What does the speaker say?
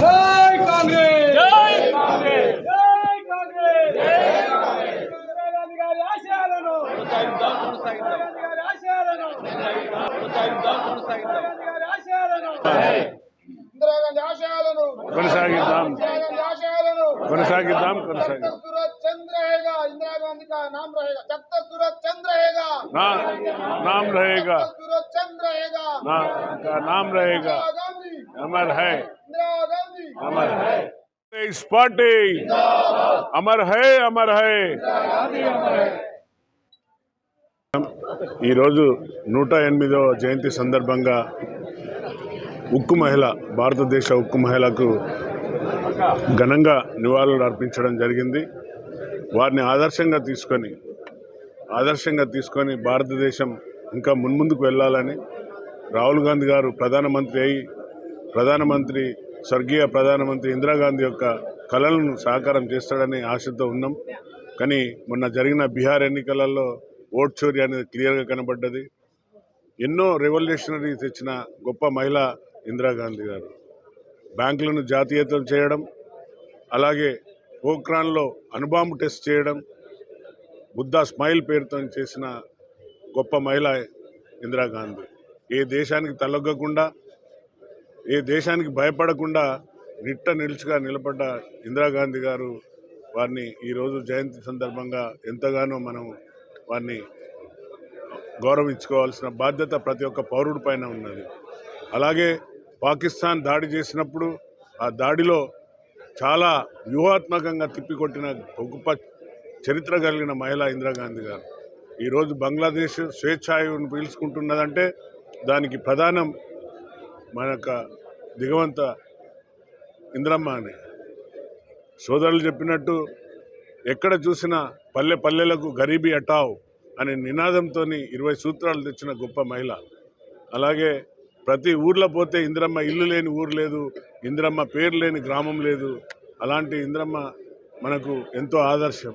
जय कांग्रेस। जय कांग्रेस। जय कांग्रेस। जय कांग्रेस अधिकारी आशारानो प्रोत्साहित प्रोत्साहित आशारानो प्रोत्साहित प्रोत्साहित अधिकारी आशारानो ಇಂದಿರಾ रहेगा। जब नाम रहेगा। सूरज चंद्र रहेगा। नाम रहेगा। इंदिरा गांधी अमर है इस पार्टी अमर है अमर है ఈరోజు నూట ఎనిమిదవ జయంతి సందర్భంగా ఉక్కు మహిళ భారతదేశ ఉక్కు మహిళకు ఘనంగా నివాళులు అర్పించడం జరిగింది వారిని ఆదర్శంగా తీసుకొని ఆదర్శంగా తీసుకొని భారతదేశం ఇంకా మున్ముందుకు వెళ్ళాలని రాహుల్ గాంధీ గారు ప్రధానమంత్రి అయి ప్రధానమంత్రి స్వర్గీయ ప్రధానమంత్రి ఇందిరాగాంధీ యొక్క కళలను సాకారం చేస్తాడని ఆశతో ఉన్నాం. కానీ మొన్న జరిగిన బీహార్ ఎన్నికలలో ఓట్ చోరీ అనేది క్లియర్గా కనబడ్డది. ఎన్నో రెవల్యూషనరీ తెచ్చిన గొప్ప మహిళ ఇందిరాగాంధీ గారు. బ్యాంకులను జాతీయతం చేయడం అలాగే పోక్రాన్లో అనుబాంబు టెస్ట్ చేయడం బుద్ధా స్మైల్ పేరుతో చేసిన గొప్ప మహిళ ఇందిరాగాంధీ. ఏ దేశానికి తలొగ్గకుండా ఏ దేశానికి భయపడకుండా నిట్ట నిలుచుగా నిలబడ్డ ఇందిరాగాంధీ గారు వారిని ఈరోజు జయంతి సందర్భంగా ఎంతగానో మనం వారిని గౌరవించుకోవాల్సిన బాధ్యత ప్రతి ఒక్క పౌరుడి పైన ఉన్నది. అలాగే పాకిస్తాన్ దాడి చేసినప్పుడు ఆ దాడిలో చాలా వ్యూహాత్మకంగా తిప్పికొట్టిన గొప్ప చరిత్ర కలిగిన మహిళ ఇందిరాగాంధీ గారు. ఈరోజు బంగ్లాదేశ్ స్వేచ్ఛాయువును పీల్చుకుంటున్నదంటే దానికి ప్రధానం మన యొక్క దిగవంత ఇంద్రమ్మ అని. సోదరులు చెప్పినట్టు ఎక్కడ చూసినా పల్లె పల్లెలకు గరీబీ హటావ్ అనే నినాదంతో ఇరవై సూత్రాలు తెచ్చిన గొప్ప మహిళ. అలాగే ప్రతి ఊర్లో పోతే ఇంద్రమ్మ ఇల్లు లేని ఊరు లేదు ఇంద్రమ్మ పేరు లేని గ్రామం లేదు. అలాంటి ఇంద్రమ్మ మనకు ఎంతో ఆదర్శం.